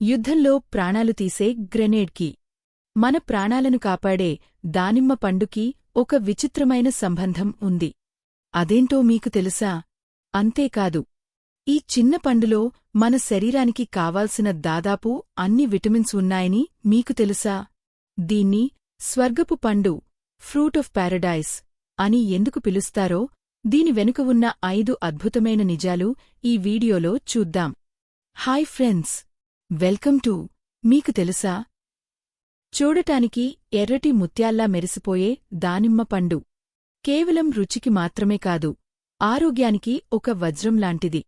యుద్ధంలో ప్రాణాలు తీసే గ్రెనేడ్కి. మన ప్రాణాలను కాపాడే దానిమ్మ పండుకి ఒక విచిత్రమైన సంబంధం ఉంది. అదేంటో మీకు తెలుసా? అంతేకాదు ఈ చిన్న పండులో మన శరీరానికి కావాల్సిన దాదాపు అన్ని విటమిన్స్ ఉన్నాయని మీకు తెలుసా? దీన్ని స్వర్గపు పండు ఫ్రూట్ ఆఫ్ పారడైస్ అని ఎందుకు పిలుస్తారో దీని వెనుక ఉన్న ఐదు అద్భుతమైన నిజాలు ఈ వీడియోలో చూద్దాం. హాయ్ ఫ్రెండ్స్ వెల్కమ్ టు మీకు తెలుసా? చూడటానికి ఎర్రటి ముత్యాల్లా మెరిసిపోయే దానిమ్మ పండు. కేవలం రుచికి మాత్రమే కాదు ఆరోగ్యానికి ఒక వజ్రం లాంటిది.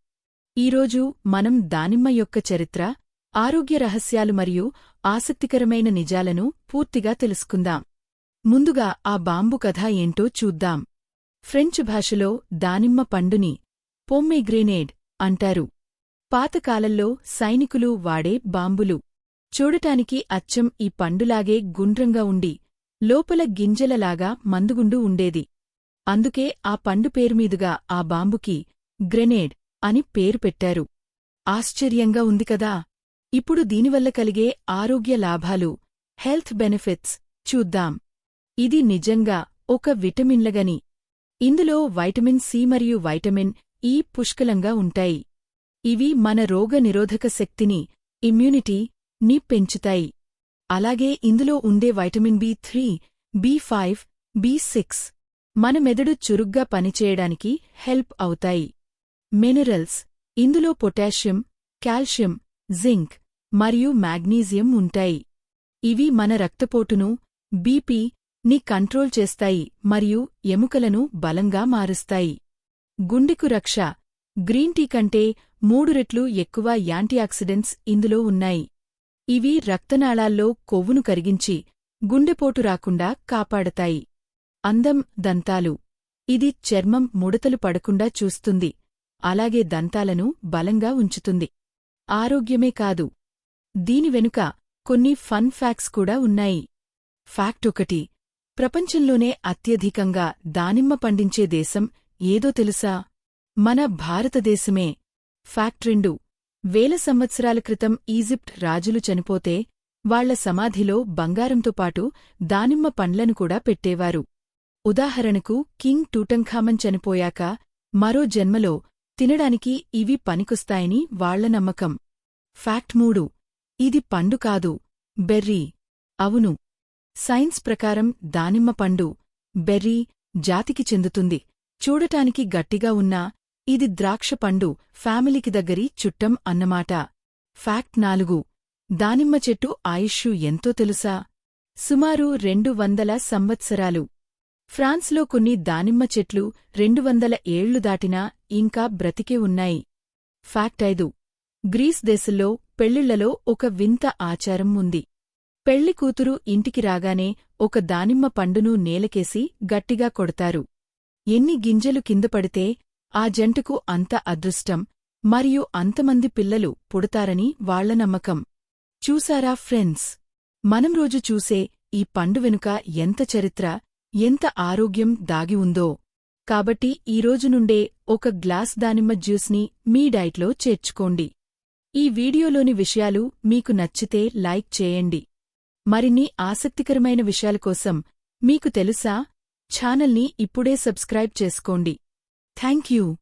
ఈరోజు మనం దానిమ్మ యొక్క చరిత్ర ఆరోగ్య రహస్యాలు మరియు ఆసక్తికరమైన నిజాలను పూర్తిగా తెలుసుకుందాం. ముందుగా ఆ బాంబు కథ ఏంటో చూద్దాం. ఫ్రెంచ్ భాషలో దానిమ్మ పండుని పొమ్మెగ్రేనేడ్ అంటారు. పాతకాలంలో సైనికులు వాడే బాంబులు. చూడటానికి అచ్చం ఈ పండులాగే గుండ్రంగా ఉండి లోపల గింజలలాగా మందుగుండు ఉండేది. అందుకే ఆ పండు పేరుమీదుగా ఆ బాంబుకి గ్రెనేడ్ అని పేరు పెట్టారు. ఆశ్చర్యంగా ఉంది కదా! ఇప్పుడు దీనివల్ల కలిగే ఆరోగ్య లాభాలు హెల్త్ బెనిఫిట్స్ చూద్దాం. ఇది నిజంగా ఒక విటమిన్లగని. ఇందులో వైటమిన్ సి మరియు వైటమిన్ ఈ పుష్కలంగా ఉంటాయి. ఇవి మన రోగనిరోధక శక్తిని ఇమ్యూనిటీ ని పెంచుతాయి. అలాగే ఇందులో ఉండే vitamin B three B five B six మన మెదడు చురుగ్గా పనిచేయడానికి హెల్ప్ అవుతాయి. మినరల్స్ ఇందులో పొటాషియం కాల్షియం జింక్ మరియు మాగ్నీజియం ఉంటాయి. ఇవి మన రక్తపోటును బీపీ ని కంట్రోల్ చేస్తాయి మరియు ఎముకలను బలంగా మారుస్తాయి. గుండెకు రక్ష గ్రీన్ టీ కంటే మూడు రెట్లు ఎక్కువ యాంటీఆక్సిడెంట్స్ ఇందులో ఉన్నాయి. ఇవి రక్తనాళాల్లో కొవ్వును కరిగించి గుండెపోటు రాకుండా కాపాడతాయి. అందం దంతాలు. ఇది చర్మం ముడతలు పడకుండా చూస్తుంది. అలాగే దంతాలను బలంగా ఉంచుతుంది. ఆరోగ్యమే కాదు. దీని వెనుక కొన్ని ఫన్ ఫ్యాక్ట్స్ కూడా ఉన్నాయి. ఫ్యాక్ట్ ఒకటి. ప్రపంచంలోనే అత్యధికంగా దానిమ్మ పండించే దేశం ఏదో తెలుసా? మన భారతదేశమే. ఫ్యాక్ట్ రెండు. వేల సంవత్సరాల క్రితం ఈజిప్ట్ రాజులు చనిపోతే వాళ్ళ సమాధిలో బంగారంతో పాటు దానిమ్మ పండ్లను కూడా పెట్టేవారు. ఉదాహరణకు కింగ్ టూటంఖామన్ చనిపోయాక మరో జన్మలో తినడానికి ఇవి పనికొస్తాయని వాళ్ళ నమ్మకం. ఫ్యాక్ట్ మూడు. ఇది పండు కాదు బెర్రీ. అవును. సైన్స్ ప్రకారం దానిమ్మ పండు బెర్రీ జాతికి చెందుతుంది. చూడటానికి గట్టిగా ఉన్నా ఇది ద్రాక్ష పండు ఫ్యామిలీకి దగ్గరి చుట్టం అన్నమాట. ఫ్యాక్ట్ నాలుగు. దానిమ్మ చెట్టు ఆయుష్షు ఎంతో తెలుసా? సుమారు రెండు వందల సంవత్సరాలు. ఫ్రాన్స్లో కొన్ని దానిమ్మ చెట్లు రెండు వందల ఏళ్ళు దాటినా ఇంకా బ్రతికే ఉన్నాయి. ఫ్యాక్ట్ ఐదు. గ్రీస్ దేశంలో పెళ్ళిళ్ళలో ఒక వింత ఆచారం ఉంది. పెళ్ళి కూతురు ఇంటికి రాగానే ఒక దానిమ్మ పండును నేలకేసి గట్టిగా కొడతారు. ఎన్ని గింజలు కింద పడితే ఆ జంటకు అంత అదృష్టం మరియు అంతమంది పిల్లలు పుడతారని వాళ్ళ నమ్మకం. చూసారా ఫ్రెండ్స్? మనం రోజు చూసే ఈ పండు వెనుక ఎంత చరిత్ర ఎంత ఆరోగ్యం దాగి ఉందో. కాబట్టి ఈరోజు నుండే ఒక గ్లాస్ దానిమ్మ జ్యూస్ని మీ డైట్లో చేర్చుకోండి. ఈ వీడియోలోని విషయాలు మీకు నచ్చితే లైక్ చేయండి. మరిన్ని ఆసక్తికరమైన విషయాల కోసం మీకు తెలుసా? ఛానల్ని ఇప్పుడే సబ్స్క్రైబ్ చేసుకోండి. Thank you.